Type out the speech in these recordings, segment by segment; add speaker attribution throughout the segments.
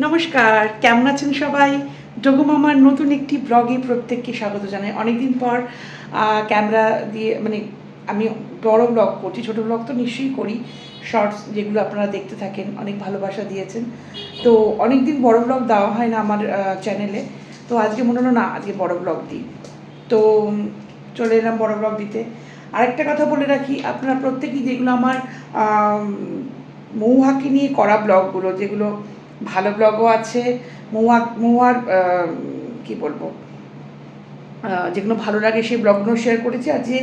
Speaker 1: নমস্কার কেমন আছেন সবাই? ডোগোমামার নতুন একটি ব্লগে প্রত্যেককে স্বাগত জানাই। অনেকদিন পর ক্যামেরা দিয়ে মানে আমি বড় ব্লগ করছি ছোট ব্লগ তো নিশ্চয়ই করি। শর্টস যেগুলো আপনারা দেখতে থাকেন অনেক ভালোবাসা দিয়েছেন। তো অনেক দিন বড় ব্লগ দেওয়া হয় না আমার চ্যানেলে তো আজকে মনে হলো না আজকে বড় ব্লগ দিই। তো চলে এলাম বড় ব্লগ দিতে। আরেকটা কথা বলে রাখি আপনারা প্রত্যেকেই যেগুলো আমার আম, মৌহাকে নিয়ে করা ব্লগগুলো যেগুলো ভালো ব্লগও আছে মৌয়ার আহ, কি বলব যেগুলো ভালো লাগে সেই ব্লগগুলো শেয়ার করেছি আর যে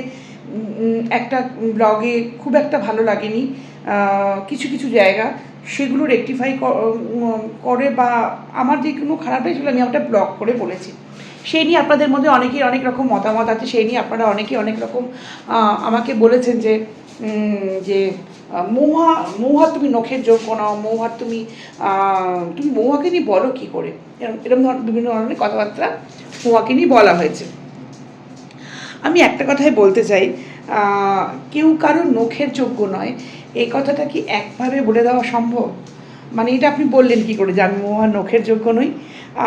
Speaker 1: একটা ব্লগে খুব একটা ভালো লাগেনি কিছু কিছু জায়গা সেগুলো রেকটিফাই করে বা আমার যে কোনো খারাপ হয়েছিল আমি একটা ব্লগ করে বলেছি। সেই নিয়ে আপনাদের মধ্যে অনেকেই অনেক রকম মতামত আছে সেই নিয়ে আপনারা অনেকেই অনেক রকম আমাকে বলেছেন যে যে মৌহা মৌহা তুমি নখের যোগ্য নাও মৌহা তুমি তুমি মৌহাকে নিয়ে বলো কী করে? এরম এরকম ধরনের বিভিন্ন ধরনের কথাবার্তা মৌহাকে নিয়ে বলা হয়েছে। আমি একটা কথাই বলতে চাই কেউ কারও নখের যোগ্য নয়, এই কথাটা কি একভাবে বলে দেওয়া সম্ভব? মানে এটা আপনি বললেন কি করে যে আমি মহা নখের যোগ্য নই?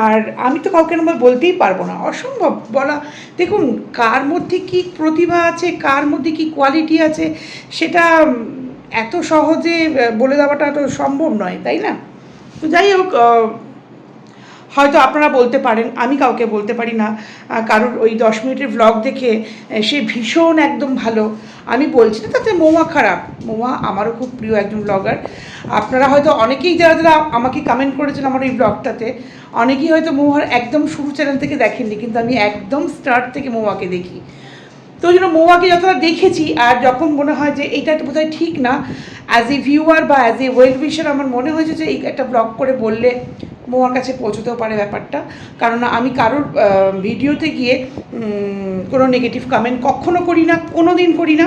Speaker 1: আর আমি তো কাউকে নম্বর বলতেই পারব না। অসম্ভব বলা। দেখুন, কার মধ্যে কি প্রতিভা আছে, কার মধ্যে কি কোয়ালিটি আছে, সেটা এত সহজে বলে দেওয়াটা তো সম্ভব নয়, তাই না? তো যাই হোক হয়তো আপনারা বলতে পারেন, আমি কাউকে বলতে পারি না কারোর ওই দশ মিনিটের ভ্লগ দেখে সে ভীষণ একদম ভালো। আমি বলছি না তাতে মৌয়া খারাপ মোমা আমারও খুব প্রিয় একজন ব্লগার আপনারা হয়তো অনেকেই যারা যারা আমাকে কমেন্ট করেছেন আমার এই ব্লগটাতে অনেকেই হয়তো মৌয়ার একদম শুরু চ্যানেল থেকে দেখেননি, কিন্তু আমি একদম স্টার্ট থেকে মৌয়াকে দেখি। তো ওই জন্য মৌয়াকে যতটা দেখেছি, আর যখন মনে হয় যে এইটা বোধহয় ঠিক না অ্যাজ এ ভিউয়ার বা অ্যাজ এ ওয়েল উইশার আমার মনে হয়েছে যে এই একটা ব্লগ করে বললে মোয়ার কাছে পৌঁছতেও পারে ব্যাপারটা। কারণ আমি কারোর ভিডিওতে গিয়ে কোনো নেগেটিভ কমেন্ট কখনো করি না কোনো দিন করি না,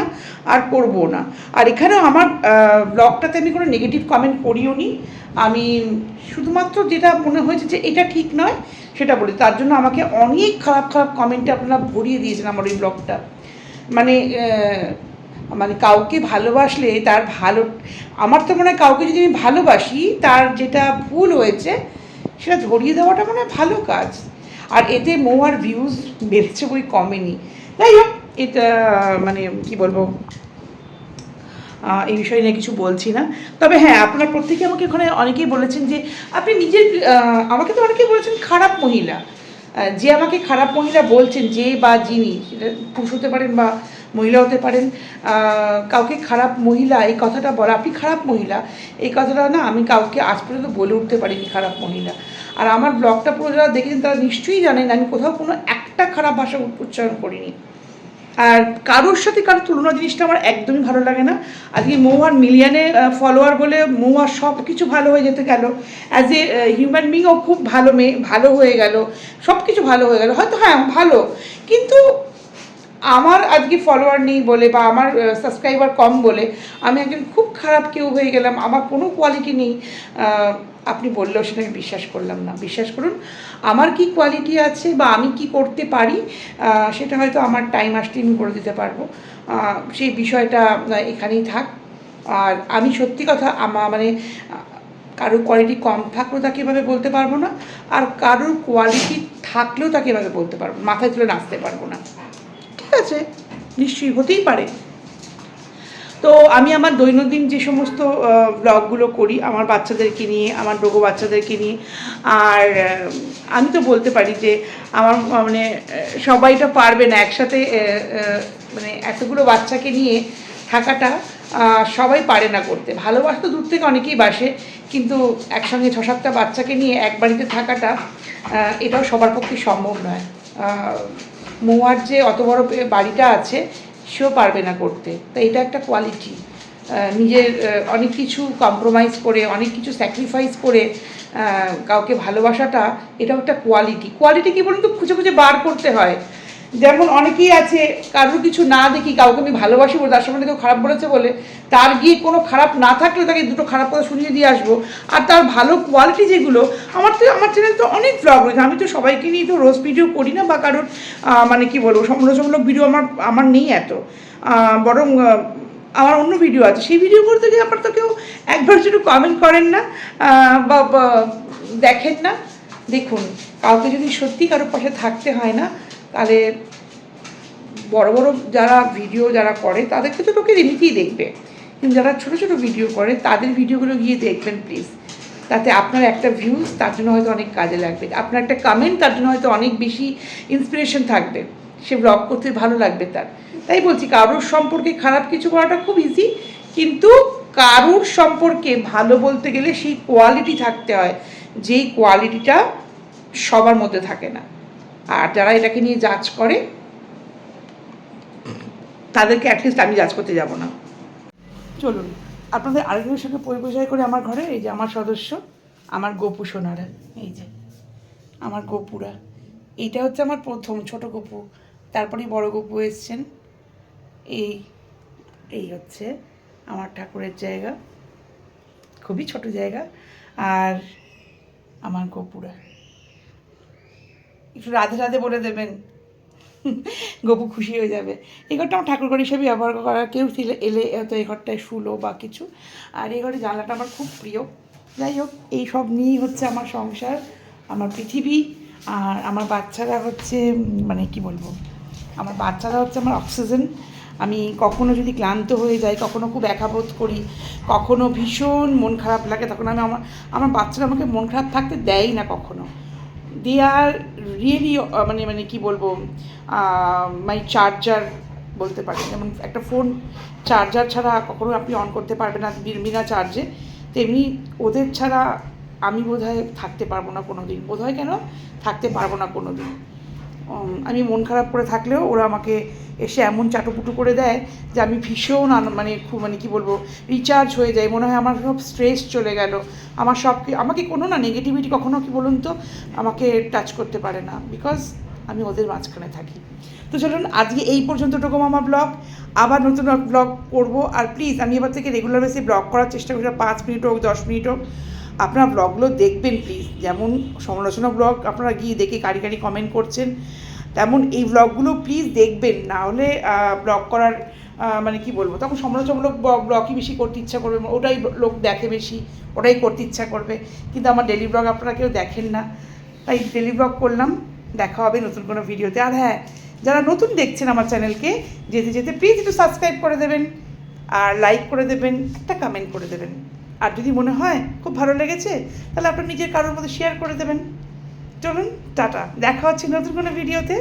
Speaker 1: আর করব না। আর এখানেও আমার ব্লগটাতে আমি কোনো নেগেটিভ কমেন্ট করিও নি। আমি শুধুমাত্র যেটা মনে হয়েছে যে এটা ঠিক নয়, সেটা বলি। তার জন্য আমাকে অনেক খারাপ খারাপ কমেন্টে আপনারা ভরিয়ে দিয়েছেন আমার ওই ব্লগটা মানে মানে কাউকে ভালোবাসলে তার ভালো, আমার তো মনে হয় কাউকে যদি আমি ভালোবাসি, তার যেটা ভুল হয়েছে, সেটা ধরিয়ে দেওয়াটা মানে ভালো কাজ। আর এতে মোয়ার ভিউজ বেড়েছে বই কমেনি। যাই হোক, এটা মানে কি বলব এই বিষয়ে নিয়ে কিছু বলছি না। তবে হ্যাঁ আপনারা প্রত্যেকে আমাকে ওখানে অনেকেই বলেছেন যে, আপনি নিজের আমাকে তো অনেকেই বলেছেন খারাপ মহিলা। যে আমাকে খারাপ মহিলা বলছেন, যে বা যিনি পুরুষ হতে পারেন বা মহিলা হতে পারেন কাউকে খারাপ মহিলা, এই কথাটা বলা, আপনি খারাপ মহিলা, এই কথাটা না আমি কাউকে আজ পর্যন্ত বলে উঠতে পারিনি খারাপ মহিলা। আর আমার ব্লগটা পুরো যারা দেখেছেন, তারা নিশ্চয়ই জানেন, আমি কোথাও কোনো একটা খারাপ ভাষা উচ্চারণ করিনি। আর কারোর সাথে কারোর তুলনা জিনিসটা আমার একদমই ভালো লাগে না। আজকে মৌয়ার মিলিয়নে ফলোয়ার বলে মৌয়ার সব কিছু ভালো হয়ে যেতে গেল। অ্যাজ এ হিউম্যান বিংও খুব ভালো মেয়ে, ভালো হয়ে গেল সব কিছু ভালো হয়ে গেল। হয়তো হ্যাঁ ভালো। কিন্তু আমার আজকে ফলোয়ার নেই বলে বা আমার সাবস্ক্রাইবার কম বলে, আমি একজন খুব খারাপ কেউ হয়ে গেলাম, আমার কোনো কোয়ালিটি নেই। আপনি বললেও সেটা আমি বিশ্বাস করলাম না। বিশ্বাস করুন, আমার কি কোয়ালিটি আছে বা আমি কি করতে পারি সেটা হয়তো আমার টাইম আসলে আমি করে দিতে পারব। সেই বিষয়টা এখানেই থাক। আর আমি সত্যি কথা আমার মানে কারোর কোয়ালিটি কম থাকলেও তাকে এভাবে বলতে পারব না, আর কারোর কোয়ালিটি থাকলেও তাকে এভাবে বলতে পারব। মাথায় তুলে নাচতে পারব না। আছে, নিশ্চয়ই হতেই পারে। তো আমি আমার দৈনন্দিন যে সমস্ত ব্লগগুলো করি, আমার বাচ্চাদেরকে নিয়ে, আমার ডোগো বাচ্চাদেরকে নিয়ে, আর আমি তো বলতে পারি যে আমার মানে সবাইটা পারবে না একসাথে মানে এতগুলো বাচ্চাকে নিয়ে থাকাটা সবাই পারে না করতে। ভালোবাসা তো দূর থেকে অনেকেই বাসে, কিন্তু একসঙ্গে ছ সাতটা বাচ্চাকে নিয়ে এক বাড়িতে থাকাটা এটাও সবার পক্ষে সম্ভব নয়। মৌয়ার যে অত বড় বাড়িটা আছে, সেও পারবে না করতে। তা এটা একটা কোয়ালিটি নিজের অনেক কিছু কম্প্রোমাইজ করে, অনেক কিছু স্যাক্রিফাইস করে কাউকে ভালোবাসাটা, এটাও একটা কোয়ালিটি কোয়ালিটি কি বলুন তো? খুঁজে খুঁজে বার করতে হয়। যেমন অনেকেই আছে, কারোর কিছু না দেখি, কাউকে আমি ভালোবাসি বলে, তার সামনে কেউ খারাপ বলেছে বলে, তার গিয়ে কোনো খারাপ না থাকলেও তাকে দুটো খারাপ কথা শুনিয়ে দিয়ে আসব। আর তার ভালো কোয়ালিটি যেগুলো, আমার তো, আমার চ্যানেল তো অনেক ব্লগ রয়েছে। আমি তো সবাইকে নিয়ে তো রোজ ভিডিও করি না, বা কারোর মানে কি বলব সমালোচনামূলক ভিডিও আমার আমার নেই এত। বরং আমার অন্য ভিডিও আছে। সেই ভিডিওগুলো থেকে আপনার তো কেউ একবার যদি কমেন্ট করেন না বা, দেখেন না। দেখুন, কাউকে যদি সত্যি কারোর পাশে থাকতে হয় না তাহলে বড় বড় যারা ভিডিও যারা করে, তাদেরকে তো লোকে এমনিতেই দেখবে। কিন্তু যারা ছোটো ছোটো ভিডিও করে, তাদের ভিডিওগুলো গিয়ে দেখবেন প্লিজ তাতে আপনার একটা ভিউজ তার জন্য হয়তো অনেক কাজে লাগবে। আপনার একটা কমেন্ট তার জন্য হয়তো অনেক বেশি ইন্সপিরেশন থাকবে। সে ব্লগ করতে ভালো লাগবে তার। তাই বলছি, কারোর সম্পর্কে খারাপ কিছু করাটা খুব ইজি কিন্তু কারোর সম্পর্কে ভালো বলতে গেলে সেই কোয়ালিটি থাকতে হয়, যেই কোয়ালিটিটা সবার মধ্যে থাকে না। আর যারা এটাকে নিয়ে জাজ করে, তাদেরকে অ্যাটলিস্ট আমি জাজ করতে যাব না। চলুন, আপনাদের আরেকজনের সঙ্গে পরিচয় করে আমার ঘরে, এই যে আমার সদস্য, আমার গোপু সোনারা, এই যে, আমার গোপুরা। এইটা হচ্ছে আমার প্রথম ছোট গোপু তারপরেই বড় গোপু এসছেন। এই এই হচ্ছে আমার ঠাকুরের জায়গা, খুবই ছোট জায়গা, আর আমার গোপুরা। একটু রাধে রাধে বলে দেবেন। গপু খুশি হয়ে যাবে। এই ঘরটা আমার ঠাকুর ঘর হিসেবে ব্যবহার করা। কেউ ছিল, এলে হয়তো এই ঘরটায় শুলো বা কিছু। আর এই ঘরে জানলাটা আমার খুব প্রিয়। যাই হোক, এই সব নিয়েই হচ্ছে আমার সংসার, আমার পৃথিবী। আর আমার বাচ্চারা হচ্ছে মানে কি বলব? আমার বাচ্চারা হচ্ছে আমার অক্সিজেন। আমি কখনো যদি ক্লান্ত হয়ে যাই, কখনো খুব একাবোধ করি, কখনো ভীষণ মন খারাপ লাগে, তখন আমি আমার আমার বাচ্চারা আমাকে মন খারাপ থাকতে দেয় না কখনো। দে আর রিয়েলি মানে মানে কি বলব মাই চার্জার বলতে পারেন যেমন একটা ফোন চার্জার ছাড়া কখনো আপনি অন করতে পারবেন না বিনা চার্জে তেমনি ওদের ছাড়া আমি বোধহয় থাকতে পারব না কোনো দিন বোধহয় কেন? থাকতে পারব না কোনো দিন আমি মন খারাপ করে থাকলেও ওরা আমাকে এসে এমন চাটুপুটু করে দেয় যে আমি ভীষণ মানে খুব মানে কি বলব রিচার্জ হয়ে যায় মনে হয় আমার সব স্ট্রেস চলে গেল। আমার সব আমাকে কোনো না নেগেটিভিটি কখনো কি বলুন তো, আমাকে টাচ করতে পারে না। বিকজ আমি ওদের মাঝখানে থাকি। তো চলুন, আজকে এই পর্যন্তটুকু আমার ব্লগ আবার নতুন ব্লগ করব। আর প্লিজ আমি এবার থেকে রেগুলার বেসে ব্লগ করার চেষ্টা করি। পাঁচ মিনিট হোক, দশ মিনিট হোক। আপনারা ব্লগগুলো দেখবেন প্লিজ যেমন সমালোচনা ব্লগ আপনারা গিয়ে দেখে কারি কারি কমেন্ট করছেন, তেমন এই ব্লগগুলো প্লিজ দেখবেন। না হলে ব্লগ করার মানে কি বলব, তখন সমালোচনামূলক ব্লগই বেশি করতে ইচ্ছা করবে। ওটাই লোক দেখে বেশি, ওটাই করতে ইচ্ছা করবে। কিন্তু আমার ডেলি ব্লগ আপনারা কেউ দেখেন না। তাই ডেলি ব্লগ করলাম, দেখা হবে নতুন কোনো ভিডিওতে আর হ্যাঁ যারা নতুন দেখছেন আমার চ্যানেলকে যেতে যেতে প্লিজ একটু সাবস্ক্রাইব করে দেবেন, আর লাইক করে দেবেন, একটা কমেন্ট করে দেবেন। আর যদি মনে হয় খুব ভালো লেগেছে, তাহলে আপনার নিজের কারোর মধ্যে শেয়ার করে দেবেন। চলুন, টাটা। দেখা হচ্ছে নতুন কোনো ভিডিওতে